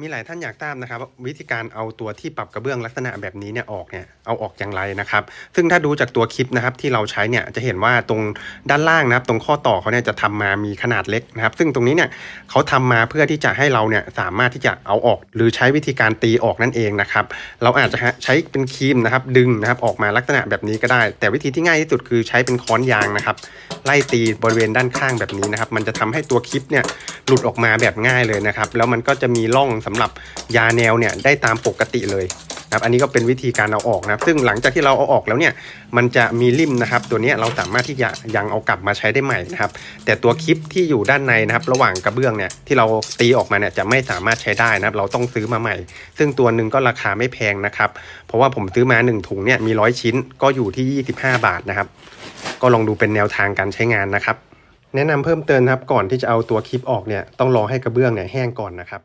มีหลายท่านอยากทราบนะครับ วิธีการเอาตัวที่ปรับกระเบื้องลักษณะแบบนี้เนี่ยออกเนี่ยเอาออกอย่างไรนะครับ ซึ่งถ้าดูจากตัวคลิปนะครับที่เราใช้เนี่ยจะเห็นว่าตรงด้านล่างนะครับ ตรงข้อต่อเขาเนี่ยจะทำมามีขนาดเล็กนะครับ ซึ่งตรงนี้เนี่ยเขาทำมาเพื่อที่จะให้เราเนี่ยสามารถที่จะเอาออก หรือใช้วิธีการตีออกนั่นเองนะครับ เราอาจจะใช้เป็นครีมนะครับ ดึงนะครับออกมาลักษณะแบบนี้ก็ได้ แต่วิธีที่ง่ายที่สุดคือใช้เป็นค้อนยางนะครับ ไล่ตีบริเวณด้านข้างแบบนี้นะครับ มันจะทำให้ตัวคลิปเนี่ยหลุดออกมาแบบง่ายเลยนะครับ แล้วมันก็จะมีร่องสำหรับยาแนวเนี่ยได้ตามปกติเลยนะครับอันนี้ก็เป็นวิธีการเอาออกนะครับ ซึ่งหลังจากที่เราเอาออกแล้วเนี่ยมันจะมีริมนะครับ ตัวนี้เราสามารถที่จะยังเอากลับมาใช้ได้ใหม่นะครับ แต่ตัวคลิปที่อยู่ด้านในนะครับ ระหว่างกระเบื้องเนี่ยที่เราตีออกมาเนี่ยจะไม่สามารถใช้ได้นะครับ เราต้องซื้อมาใหม่ ซึ่งตัวหนึ่งก็ราคาไม่แพงนะครับ เพราะว่าผมซื้อมา 1 ถุงเนี่ยมีร้อยชิ้นก็อยู่ที่ 25 บาทนะครับ ก็ลองดูเป็นแนวทางการใช้งานนะครับ แนะนำเพิ่มเติมครับก่อนที่จะเอาตัวคลิปออกเนี่ยต้องรอให้กระเบื้องเนี่ยแห้งก่อนนะครับ